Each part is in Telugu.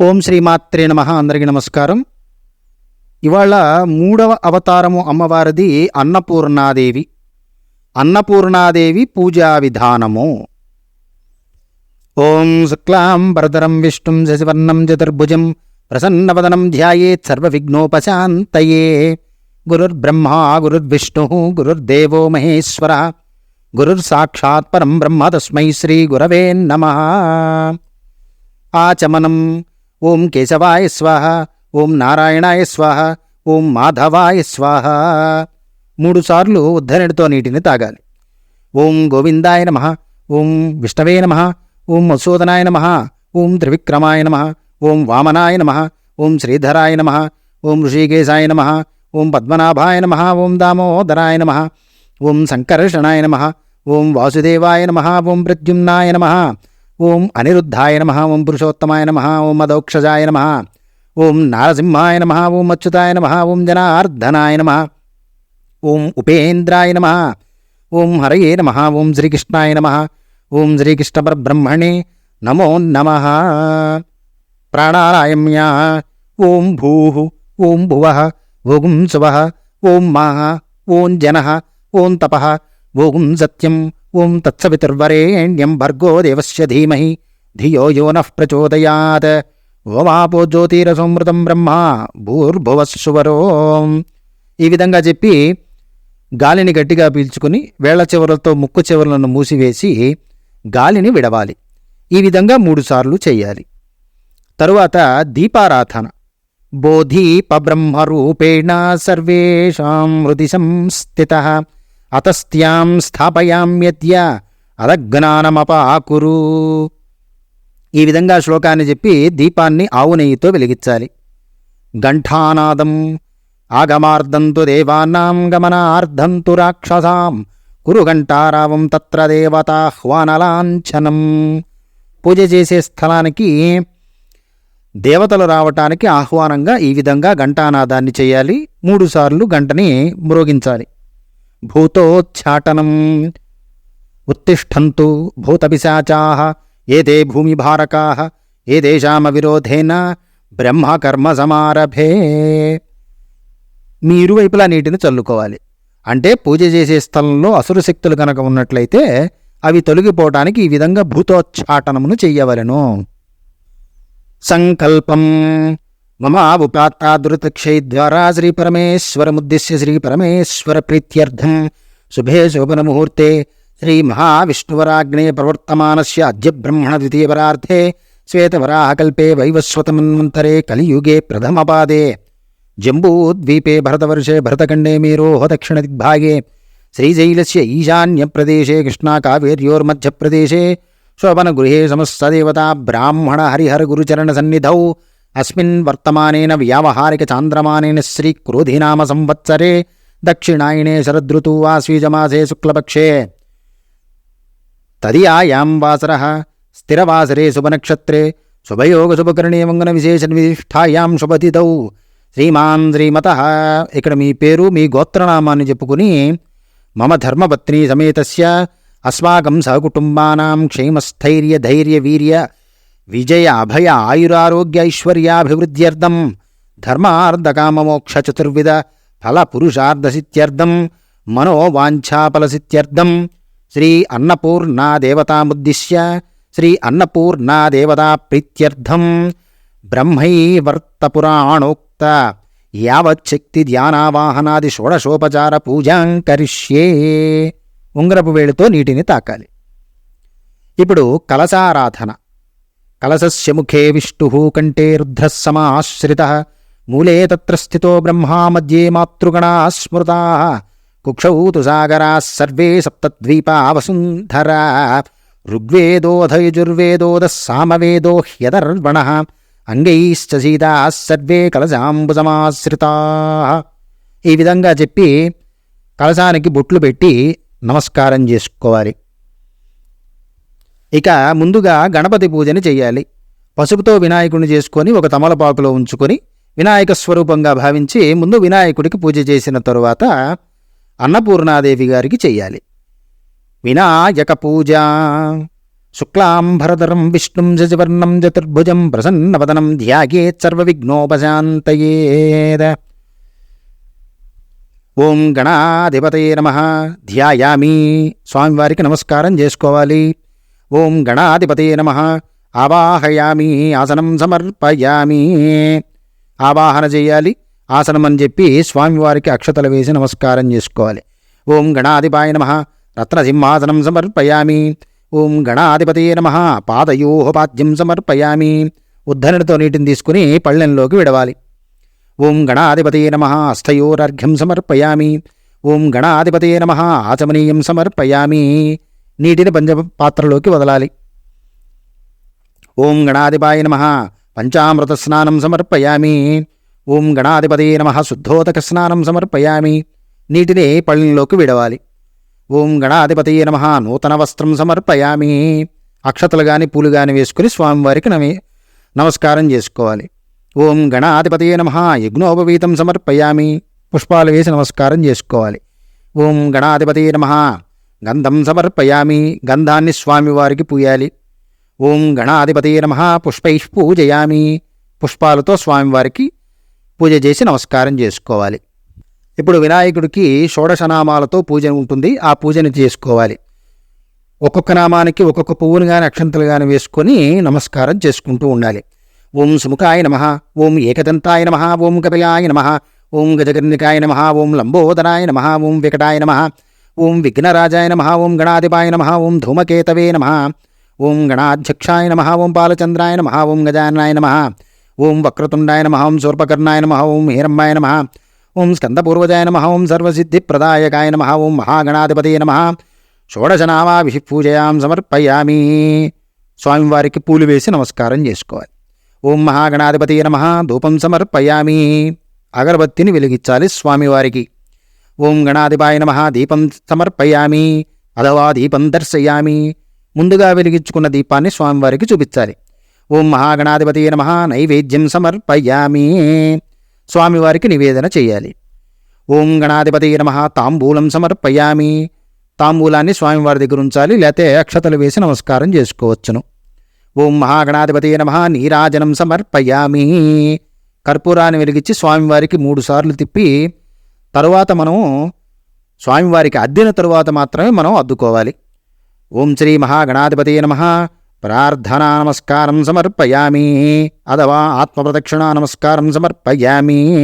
ఓం శ్రీమాత్రే నమ. అందరికీ నమస్కారం. ఇవాళ మూడవ అవతారము అమ్మవారిది అన్నపూర్ణాదేవి. అన్నపూర్ణాదేవి పూజా విధానము. ఓం శుక్లాం వరదరం విష్ణుం శశివర్ణం చతుర్భుజం ప్రసన్నవదనం ధ్యాయేత్ సర్వవిఘ్నోపశాంతయే. గురుర్బ్రహ్మా గురుర్విష్ణు గురుర్దేవో మహేశ్వర గురుర్సాక్షాత్ పరం బ్రహ్మ తస్మై శ్రీ గురవే నమ. ఆచమనం ఓం కేశవాయ స్వాహ ఓం నారాయణాయ స్వాహ ఓం మాధవాయ స్వాహ మూడుసార్లు ఉద్ధరణితో నీటిని తాగాలి ఓం గోవిందాయ నమ ఓం విష్ణవే నమ ఓం మసూదనాయ నమ ఓం త్రివిక్రమాయ నమ ఓం వామనాయ నమ ఓం శ్రీధరాయ నమ ఓం ఋషికేశాయ నమ ఓం పద్మనాభాయ నమ ఓం దామోదరాయ నమ ఓం సంకర్షణాయ నమ ఓం వాసుదేవాయ నమ ఓం ప్రద్యుమ్నాయ నమ ఓం అనిరుద్ధాయ నమ ఓం పురుషోత్తమాయ నమ ఓం మదౌక్షజాయ నమ ఓం నారసింహాయ నమ ఓం అచ్యుతాయ నమ ఓం జనార్దనాయ నమ ఓం ఉపేంద్రాయ నమ ఓం హరయే నమ ఓం శ్రీకృష్ణాయ నమ ఓం శ్రీకృష్ణపరబ్రహ్మణే నమో నమ. ప్రాణారాయమ్యా ఓం భూ ఓం భువ ఓగుం శువ ఓం మా ఓం జన ఓం తప ఓగుం సత్యం ఓం తత్సవితుర్వరేణ్యం భర్గో దేవస్య ధీమహి ధియో యో నః ప్రచోదయాత్ ఓమాపో జ్యోతిరసంమృతం బ్రహ్మ భూర్భువస్సువరోం ఈ విధంగా చెప్పి గాలిని గట్టిగా పీల్చుకుని వేళ్ళ చివరలతో ముక్కు చివరలను మూసివేసి గాలిని విడవాలి. ఈ విధంగా మూడుసార్లు చేయాలి. తరువాత దీపారాధన. బోధీపబ్రహ్మరూపేణ సర్వేషాం హృది సంస్థిత అతస్త్యాం స్థాపయామ్యద్య అదజ్ఞానమపాకురు ఈ విధంగా శ్లోకాన్ని చెప్పి దీపాన్ని ఆవు నెయ్యితో వెలిగించాలి. ఘంటానాదం ఆగమార్ధంతు దేవానాం గమనార్ధంతు రాక్షసాం కురు ఘంటారావం తత్ర దేవతాహ్వానలాంఛనం పూజ చేసే స్థలానికి దేవతలు రావటానికి ఆహ్వానంగా ఈ విధంగా ఘంటానాదాన్ని చేయాలి. మూడుసార్లు గంటని మ్రోగించాలి. భూతోచ్చాటనం ఉత్తిష్టంతు భూతపిశాచా ఏతే భూమిభారకా ఏదేశామవిరోధేన బ్రహ్మకర్మ సమారభే మీ ఇరువైపులా నీటిని చల్లుకోవాలి. అంటే పూజ చేసే స్థలంలో అసురు శక్తులు కనుక ఉన్నట్లయితే అవి తొలగిపోవటానికి ఈ విధంగా భూతోచ్చాటనమును చెయ్యవలెను. సంకల్పం మమావుపాత్తాదృతక్షై ద్వారా శ్రీపరమేశ్వరముద్దిశ్య శ్రీపరమేశ్వర ప్రీత్యర్థం శుభే శోభనముహూర్తే శ్రీమహావిష్ణువరాగ్నే ప్రవర్తమానస్య అద్య బ్రహ్మణ ద్వితీయపరార్థే శ్వేతవరాహకల్పే వైవస్వతమన్వంతరే కలియుగే ప్రథమపాదే జంబూద్వీపే భరతవర్షే భరతఖండే మేరోహ దక్షిణదిగ్భాగే శ్రీశైలస్య ఈశాన్యప్రదేశే కృష్ణాకావేర్యోర్మధ్యప్రదేశే శోభనగృహే సమస్తదేవతా బ్రాహ్మణ హరిహర గురుచరణ సన్నిధౌ అస్మిన్ వర్తమానేన వ్యావహారిక చాంద్రమానేన శ్రీక్రోధినామ సంవత్సరే దక్షిణాయనే శరదృతు ఆశ్వీజమాసే శుక్లపక్షే తదియాయాం వాసర స్థిరవాసరే శుభనక్షత్రే శుభయోగ శుభకరణే మంగన విశేష విశిష్టాయాం శుభతిథౌ శ్రీమాన్ శ్రీమత ఇక్కడ మీ పేరు మీ గోత్రనామాన్ని చెప్పుకుని మమ ధర్మపత్ని సమేతస్య అస్మాకం సహకుటుంబానాం క్షేమస్థైర్య ధైర్య వీర్య విజయ అభయ ఆయురారోగ్య ఐశ్వర్యాభివృద్ధ్యర్థం ధర్మార్థకామమోక్ష చతుర్విధ మనోవాంఛాఫలసిత్యర్థం. శ్రీ అన్నపూర్ణాదేవతాముద్దిశ్య శ్రీ అన్నపూర్ణాదేవతాప్రీత్యర్థం. బ్రహ్మైవర్తపురాణోక్త యావచ్చక్తి ధ్యానావాహనాది షోడశోపచార పూజాం కరిష్యే ఉంగరపు వేడితో నీటిని తాకాలి. ఇప్పుడు కలశారాధన కలసస్య ముఖే విష్ణు కంఠే రుద్రः సమాశ్రిత. మూలే తత్ర స్థితో బ్రహ్మా మధ్యే మాతృగణా స్మృతా. కుక్షౌ తు సాగరా సర్వే సప్తద్వీపా వసుంధరా. ఋగ్వేదోధయుజుర్వేదోద సామవేదో హ్యదర్వణ. అంగైశ్చ సీతా సర్వే కలశాంబుసమాశ్రితా ఈ విధంగా చెప్పి కలశానికి బొట్లు పెట్టి నమస్కారం చేసుకోవాలి. ఇక ముందుగా గణపతి పూజని చెయ్యాలి. పసుపుతో వినాయకుడిని చేసుకొని ఒక తమలపాకులో ఉంచుకొని వినాయక స్వరూపంగా భావించి ముందు వినాయకుడికి పూజ చేసిన తరువాత అన్నపూర్ణాదేవి గారికి చెయ్యాలి. వినాయక పూజ. శుక్లాంభరధరం విష్ణుం జజవర్ణం చతుర్భుజం ప్రసన్నవదనం ధ్యాయేత్ సర్వవిఘ్నోపశాంతయేద ఓం గణాధిపతయ నమ. ధ్యాయామి. స్వామివారికి నమస్కారం చేసుకోవాలి. ఓం గణాధిపతే నమ. ఆవాహయామి ఆసనం సమర్పయామి. ఆవాహన చేయాలి ఆసనం అని చెప్పి స్వామివారికి అక్షతలు వేసి నమస్కారం చేసుకోవాలి. ఓం గణాధిపాయ నమ. రత్నసింహాసనం సమర్పయామి. ఓం గణాధిపతే నమ. పాదయోహపాద్యం సమర్పయామి. ఉద్ధరణతో నీటిని తీసుకుని పళ్ళెంలోకి విడవాలి. ఓం గణాధిపతే నమ. అస్థయోరర్ఘ్యం సమర్పయామి. ఓం గణాధిపతే నమ. ఆచమనీయం సమర్పయామి. నీటిని పంచ పాత్రలోకి వదలాలి. ఓం గణాధిపాయ నమ. పంచామృత స్నానం సమర్పయామి. ఓం గణాధిపతి నమ. శుద్ధోదక స్నానం సమర్పయామి. నీటిని పళ్ళెంలోకి విడవాలి. ఓం గణాధిపతి నమ. నూతన వస్త్రం సమర్పయామి. అక్షతలు గాని పూలు గాని వేసుకుని స్వామివారికి నమి నమస్కారం చేసుకోవాలి. ఓం గణాధిపతి నమ. యజ్ఞోపవీతం సమర్పయామి. పుష్పాలు వేసి నమస్కారం చేసుకోవాలి. ఓం గణాధిపతి నమ. గంధం సమర్పయామి గంధాన్ని స్వామివారికి పూయాలి. ఓం గణాధిపతి నమ పుష్పై పూజయామి. పుష్పాలతో స్వామివారికి పూజ చేసి నమస్కారం చేసుకోవాలి. ఇప్పుడు వినాయకుడికి షోడశనామాలతో పూజ ఉంటుంది ఆ పూజను చేసుకోవాలి. ఒక్కొక్క నామానికి ఒక్కొక్క పువ్వును కానీ అక్షంతలు కానీ వేసుకొని నమస్కారం చేసుకుంటూ ఉండాలి. ఓం సుముఖాయ నమ ఓం ఏకదంతాయ నమ ఓం కపిలాయ నమ ఓం గజగర్ణికాయ నమ ఓం లంబోదరాయ నమ ఓం వికటాయ నమ ఓం విఘ్నరాజాయ నమ ఓం గణాధిపాయ నమ ఓం ధూమకేతవే నమ ఓం గణాధ్యక్షాయ నమ ఓం బాలచంద్రాయ నమ ఓం గజానాయ నమ ఓం వక్రతుండాయ నమ ఓం శూర్పకర్ణాయ నమ ఓం హీరంబాయ నమ ఓం స్కందపూర్వజాయ నమ ఓం సర్వసిద్ధిప్రదాయకాయ నమ ఓం మహాగణాధిపతయ నమ షోడశనామాభి పూజయాం సమర్పయామి స్వామివారికి పూలు వేసి నమస్కారం చేసుకోవాలి ఓం మహాగణాధిపతి నమ ధూపం సమర్పయామి అగరబత్తిని వెలిగించాలి స్వామివారికి ఓం గణాధిపాయ నమ. దీపం సమర్పయామి. అథవా దీపం దర్శయామి. ముందుగా వెలిగించుకున్న దీపాన్ని స్వామివారికి చూపించాలి. ఓం మహాగణాధిపతి నమ. నైవేద్యం సమర్పయామి. స్వామివారికి నివేదన చేయాలి. ఓం గణాధిపతి నమ. తాంబూలం సమర్పయామి. తాంబూలాన్ని స్వామివారి దగ్గర ఉంచాలి. లేతే అక్షతలు వేసి నమస్కారం చేసుకోవచ్చును. ఓం మహాగణాధిపతి నమ. నీరాజనం సమర్పయామి. కర్పూరాన్ని వెలిగించి స్వామివారికి మూడు సార్లు తిప్పి తరువాత మనం స్వామివారికి అద్దిన తరువాత మాత్రమే మనం అద్దుకోవాలి. ఓం శ్రీ మహాగణాధిపతి నమ. ప్రార్థనా నమస్కారం సమర్పయామి. అథవా ఆత్మప్రదక్షిణ నమస్కారం సమర్పయామి.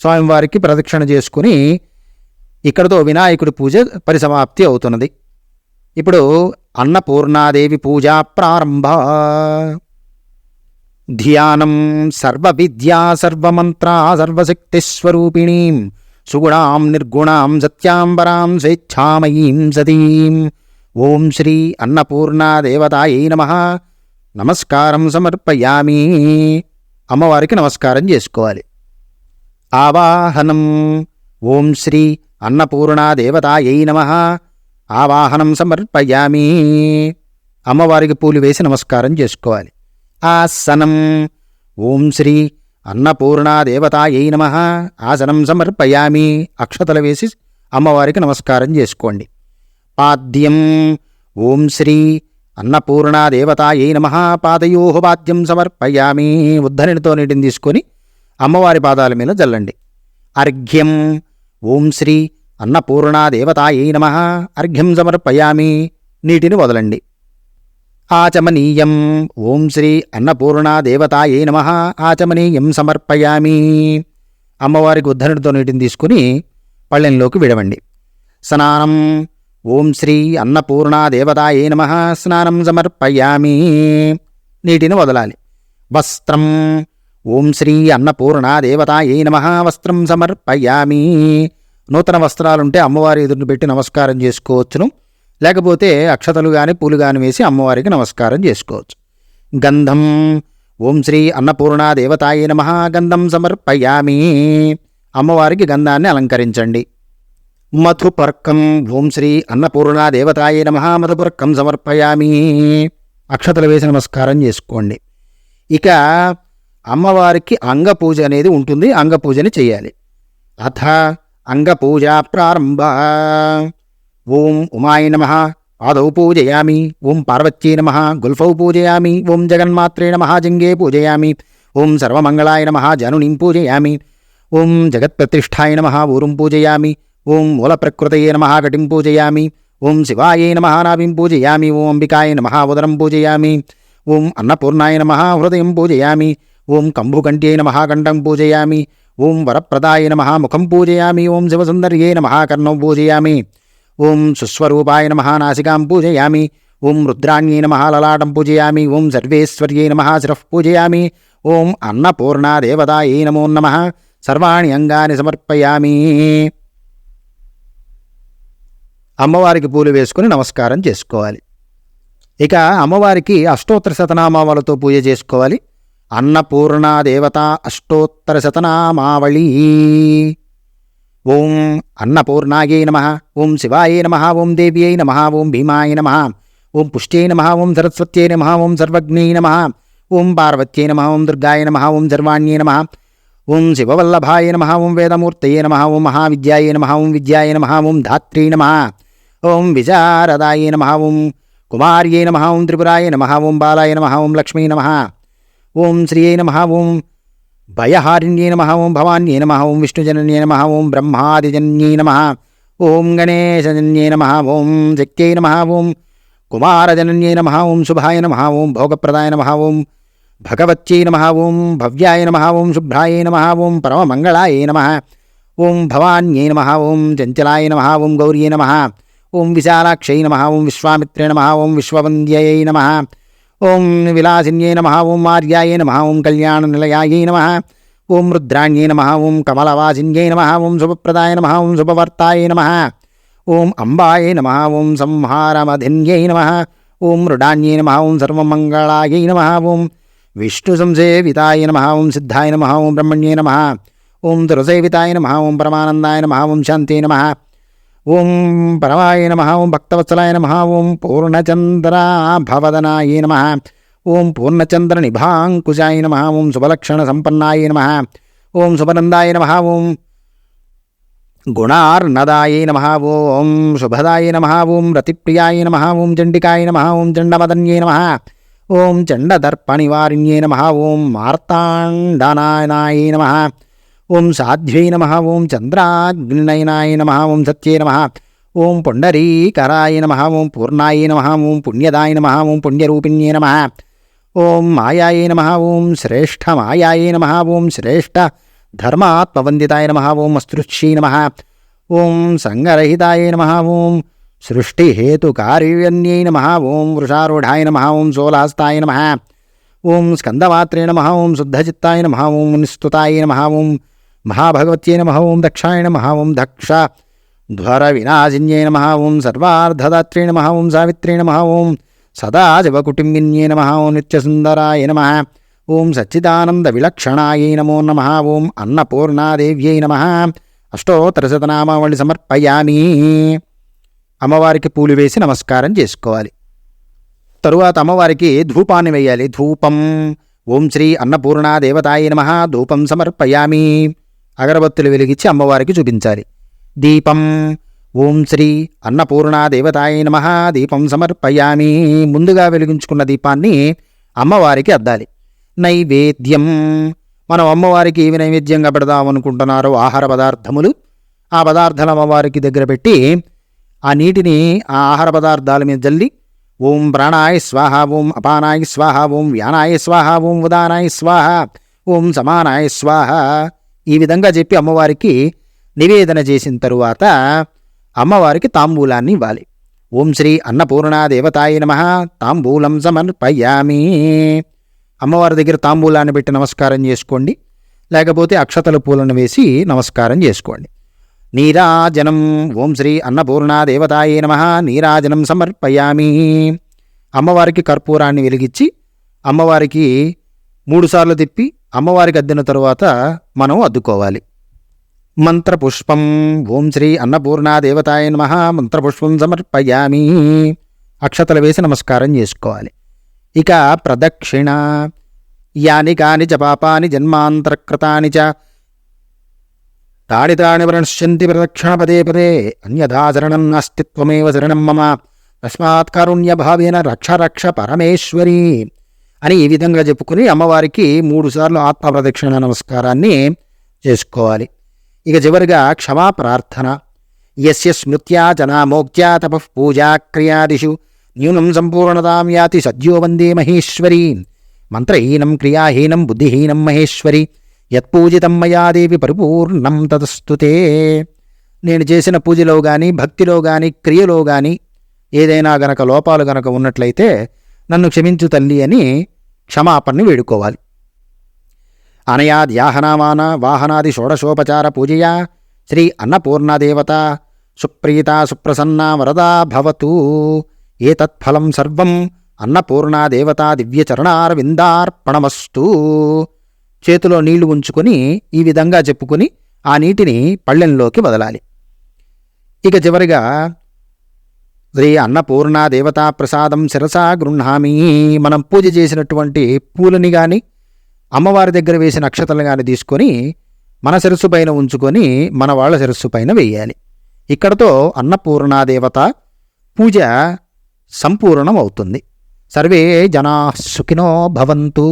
స్వామివారికి ప్రదక్షిణ చేసుకుని ఇక్కడతో వినాయకుడి పూజ పరిసమాప్తి అవుతున్నది. ఇప్పుడు అన్నపూర్ణాదేవి పూజా ప్రారంభ ధ్యానం సర్వవిద్యా సర్వమంత్రా సర్వశక్తిస్వరూపిణీం సుగుణాం నిర్గుణాం సత్యాంబరాం స్వేచ్ఛామయీం సతీం. ఓం శ్రీ అన్నపూర్ణాదేవతాయై నమ. నమస్కారం సమర్పయామి. అమ్మవారికి నమస్కారం చేసుకోవాలి. ఆవాహనం. ఓం శ్రీ అన్నపూర్ణాదేవతాయై నమ. ఆవాహనం సమర్పయామి. అమ్మవారికి పూలు వేసి నమస్కారం చేసుకోవాలి. ఆసనం. ఓం శ్రీ అన్నపూర్ణాదేవతాయై నమ. ఆసనం సమర్పయామి. అక్షతలు వేసి అమ్మవారికి నమస్కారం చేసుకోండి. పాద్యం. ఓం శ్రీ అన్నపూర్ణాదేవతాయై నమ. పాదయో పాద్యం సమర్పయామి. ఉద్ధరణితో నీటిని తీసుకొని అమ్మవారి పాదాల మీద జల్లండి. అర్ఘ్యం. ఓం శ్రీ అన్నపూర్ణాదేవతాయై నమ. అర్ఘ్యం సమర్పయామి. నీటిని వదలండి. ఆచమనీయం ఓం శ్రీ అన్నపూర్ణాదేవతాయే నమ ఆచమనీయం సమర్పయామి అమ్మవారికి ఉద్ధరణితో నీటిని తీసుకుని పళ్ళెంలోకి విడవండి. స్నానం। ఓం శ్రీ అన్నపూర్ణాదేవతాయే నమ। స్నానం సమర్పయామి। నీటిని వదలాలి. వస్త్రం। ఓం శ్రీ అన్నపూర్ణాదేవతాయే నమ। వస్త్రం సమర్పయామి। నూతన వస్త్రాలుంటే అమ్మవారి ఎదురుని పెట్టి నమస్కారం చేసుకోవచ్చును. లేకపోతే అక్షతలు గాని పూలు గాని వేసి అమ్మవారికి నమస్కారం చేసుకోవచ్చు. గంధం. ఓం శ్రీ అన్నపూర్ణా దేవతాయ నమ. గంధం సమర్పయామి. అమ్మవారికి గంధాన్ని అలంకరించండి. మధుపర్కం. ఓం శ్రీ అన్నపూర్ణా దేవతాయ నమ. మధుపర్కం సమర్పయామి. అక్షతలు వేసి నమస్కారం చేసుకోండి. ఇక అమ్మవారికి అంగపూజ అనేది ఉంటుంది. అంగపూజని చేయాలి. అథ అంగపూజ ప్రారంభ. ఓం ఉమాయ నమ పాదౌ పూజయామి ఓం పార్వత్యై నమ గుల్ఫౌ పూజయామి ఓం జగన్మాత్రే నమ జంగే పూజయామి ఓం సర్వమంగళాయ నమ జనునిం పూజయామి ఓం జగత్ప్రతిష్ఠాయ నమ ఊరుం పూజయామి ఓం మూలప్రకృతయే నమ కటిం పూజయామి ఓం శివాయై నమ నాభిం పూజయామి ఓం అంబికాయ నమ ఉదరం పూజయామి ఓం అన్నపూర్ణాయ నమ హృదయం పూజయామి ఓం కంభుకంట్యై నమ కంఠం పూజయామి ఓం వరప్రదాయ నమ ముఖం పూజయామి ఓం శివసుందర్యే నమ కర్ణం పూజయామి ఓం సుస్వరూపాయ నమ నాసికాం పూజయామి ఓం రుద్రాణ్యై నమ లలాటం పూజయామి ఓం సర్వేశ్వర్యై నమ శిరః పూజయామి ఓం అన్నపూర్ణాదేవతాయై నమో నమ సర్వాణి అంగాని సమర్పయామి. అమ్మవారికి పూలు వేసుకుని నమస్కారం చేసుకోవాలి. ఇక అమ్మవారికి అష్టోత్తర శతనామావళతో పూజ చేసుకోవాలి. అన్నపూర్ణాదేవత అష్టోత్తర శతనామావళి. ఓం అన్నపూర్ణాయై నమ ఓం శివాయై నమ ఓం దేవ్యై నమ ఓం భీమాయ నమ ఓం పుష్ట్యై నమ ఓం సరస్వత్యై నమ ఓం సర్వజ్ఞై నమ ఓం పార్వత్యై నమ ఓం దుర్గాయ నమ ఓం సర్వాణ్యై నమ ఓం శివవల్లభాయ నమ ఓం వేదమూర్తయే నమ ఓం మహావిద్యాయ నమ ఓం విద్యాయ నమ ఓం ధాత్రీ నమ ఓం విశారదాయ నమ ఓం కుమార్యై నమ ఓం త్రిపురాయ నమ ఓం బాలాయ నమ ఓం లక్ష్మీ నమ ఓం శ్రీయై నమ ఓం భయహారిణ్యే నమ ఓం భవాన్యే నమ ఓం విష్ణుజనన్యే నమ ఓం బ్రహ్మాదిజన్యే నమ ఓం గణేశజన్యే నమ ఓం శక్త్యై నమ ఓం కుమారజనన్యే నమ ఓం శుభాయ నమ ఓం భోగప్రదాయ నమ ఓం భగవత్యై నమ ఓం భవ్యాయ నమ ఓం శుభ్రాయ నమ ఓం పరమమంగళాయ నమ ఓం భవాన్యై నమ ఓం చంచలాయ నమ ఓం గౌర్యే నమ ఓం విశాలాక్షై నమ ఓం విశ్వామిత్రే నమ ఓం విశ్వవంద్యై నమ ఓం విలాసిన్యై నమ ఓం ఆర్యాయ నమ ఓం కళ్యాణ కళ్యాణనిలయాయై నమ ఓం రుద్రాణ్యై నమ ఓం కమలవాసిన్యై నమ ఓం శుభప్రదాయ నమ ఓం శుభవర్తాయ నమ ఓం అంబాయ నమ ఓం సంహారమధిన్యై నమ ఓం మృడాన్యై నమ ఓం సర్వమంగళాయై నమ ఓం విష్ణు సంసేవితాయ నమ ఓం సిద్ధాయ నమ ఓం బ్రహ్మణ్యై నమ ఓం దురసేవితాయ నమ ఓం పరమానందాయ నమ ఓం శాంతే నమ ఓం పరమాయ నమ ఓం భక్తవత్సలాయ నమ ఓం పూర్ణచంద్రాభవదనాయ నమ ఓం పూర్ణచంద్ర నిభాంకుశాయ నమ ఓం శుభలక్షణ సంపన్నాయ నమ ఓం శుభనందాయ నమ ఓం గుణార్నదాయ నమ ఓం శుభదాయ నమ ఓం రతిప్రియాయ నమ ఓం చండికాయ నమ ఓం చండమదన్యే నమ ఓం చండదర్పనివారిణ్యే నమ ఓం మార్తాండనాయ నమ ఓం సాధ్వై నమ ఓం చంద్రాగ్నినయనాయ నమ ఓం సత్యే నమ ఓం పొండరీకరాయ నమ ఓం పూర్ణాయ నమ ఓం పుణ్యదాయ నమ ఓం పుణ్యరూపిణ్యే నమ ఓం మాయాయ నమ ఓం శ్రేష్ఠ మాయాయ నమ ఓం శ్రేష్ఠ ధర్మాత్మవందితాయ నమ ఓం అస్తృక్షీ నమ ఓం సంగరహితాయ నమ ఓం సృష్టిహేతుకార్యన్యై నమ ఓం వృషారూఢాయ నమ ఓం సోలాస్తాయ నమ ఓం స్కందమాత్రే నమ ఓం శుద్ధచిత్తాయ నమ ఓం నిస్తుతాయ నమ ఓం మహాభగవత్యై నమ ఓం దక్షాయ నమ ఓం దక్ష. ధ్వర వినాశిన్యై నమ ఓం సర్వార్ధదాత్రే నమ ఓం సావిత్రే నమ ఓం సదా సదాశివకుటుంబిన్యై నమ ఓం నిత్యసుందరాయ నమ ఓం సచ్చిదానంద విలక్షణాయై నమో నమ ఓం అన్నపూర్ణాదేవ్యై నమ. అష్టోత్తరశతనామావళి సమర్పయామి. అమ్మవారికి పూలు వేసి నమస్కారం చేసుకోవాలి. తరువాత అమ్మవారికి ధూపాన్ని వేయాలి. ధూపం. ఓం శ్రీ అన్నపూర్ణాదేవతాయ నమ ధూపం సమర్పయామి. అగరబత్తులు వెలిగించి అమ్మవారికి చూపించాలి. దీపం. ఓం శ్రీ అన్నపూర్ణా దేవతాయ నమ. దీపం సమర్పయామి. ముందుగా వెలిగించుకున్న దీపాన్ని అమ్మవారికి అద్దాలి. నైవేద్యం. మనం అమ్మవారికి ఏవి నైవేద్యంగా పెడదామనుకుంటున్నారో ఆహార పదార్థములు ఆ పదార్థాలు అమ్మవారికి దగ్గర పెట్టి ఆ నీటిని ఆ ఆహార పదార్థాల మీద జల్లి ఓం ప్రాణాయ స్వాహ ఓం అపానాయ స్వాహ ఓం వ్యానాయ స్వాహ ఓం ఉదానాయ స్వాహ ఓం సమానాయ స్వాహ ఈ విధంగా చెప్పి అమ్మవారికి నివేదన చేసిన తరువాత అమ్మవారికి తాంబూలాన్ని ఇవ్వాలి. ఓం శ్రీ అన్నపూర్ణా దేవతాయ నమ. తాంబూలం సమర్పయామి. అమ్మవారి దగ్గర తాంబూలాన్ని పెట్టి నమస్కారం చేసుకోండి. లేకపోతే అక్షతల పూలను వేసి నమస్కారం చేసుకోండి. నీరాజనం. ఓం శ్రీ అన్నపూర్ణా దేవతాయే నమ. నీరాజనం సమర్పయామి. అమ్మవారికి కర్పూరాన్ని వెలిగించి అమ్మవారికి మూడుసార్లు తిప్పి అమ్మవారికి అద్దిన తరువాత మనం అద్దుకోవాలి. మంత్రపుష్పం. ఓం శ్రీ అన్నపూర్ణా దేవతాయ నమ. మంత్రపుష్పం సమర్పయామి. అక్షతలు వేసి నమస్కారం చేసుకోవాలి. ఇక ప్రదక్షిణ. యాని కాని చ పాపాని జన్మాంతరకృతాని చ. తాడి తాడితాని ప్రణశ్యంతి ప్రదక్షిణ పదే పదే. అన్యథా శరణం నాస్తిత్వమేవ శరణం మమ. తస్మాత్ కారుణ్యభావేన రక్ష రక్ష పరమేశ్వరీ. అని ఈ విధంగా చెప్పుకుని అమ్మవారికి మూడుసార్లు ఆత్మప్రదక్షిణ నమస్కారాన్ని చేసుకోవాలి. ఇక చివరిగా క్షమా ప్రార్థన. యస్య స్మృత్యా జనామోక్త్యా తపః పూజా క్రియాదిషు. న్యూనం సంపూర్ణతాం యాతి సద్యో వందే మహేశ్వరీ. మంత్రహీనం క్రియాహీనం బుద్ధిహీనం మహేశ్వరి. యత్పూజితం మయా దేవి పరిపూర్ణం తదస్తుతే నేను చేసిన పూజలో గాని భక్తిలో గాని క్రియలో గాని ఏదైనా గనక లోపాలు గనక ఉన్నట్లయితే నన్ను క్షమించు తల్లి అని క్షమాపణని వేడుకోవాలి. అనయా ధ్యాహనామాన వాహనాది షోడశోపచార పూజయా శ్రీ అన్నపూర్ణాదేవత సుప్రీత సుప్రసన్నా వరదా భవతు. ఏతత్ఫలం సర్వం అన్నపూర్ణాదేవత దివ్యచరణారవిందార్పణమస్తు. చేతిలో నీళ్ళు ఉంచుకొని ఈ విధంగా చెప్పుకుని ఆ నీటిని పళ్ళెంలోకి వదలాలి. ఇక చివరిగా శ్రీ అన్నపూర్ణ దేవతా ప్రసాదం శిరసా గృహామి మనం పూజ చేసినటువంటి పూలని గాని అమ్మవారి దగ్గర వేసిన అక్షతలు గాని తీసుకొని మన శిరస్సు పైన ఉంచుకొని మన వాళ్ళ శిరస్సు పైన వేయాలి. ఇక్కడతో అన్నపూర్ణాదేవత పూజ సంపూర్ణం అవుతుంది సర్వే జనా సుఖినో భవంతు.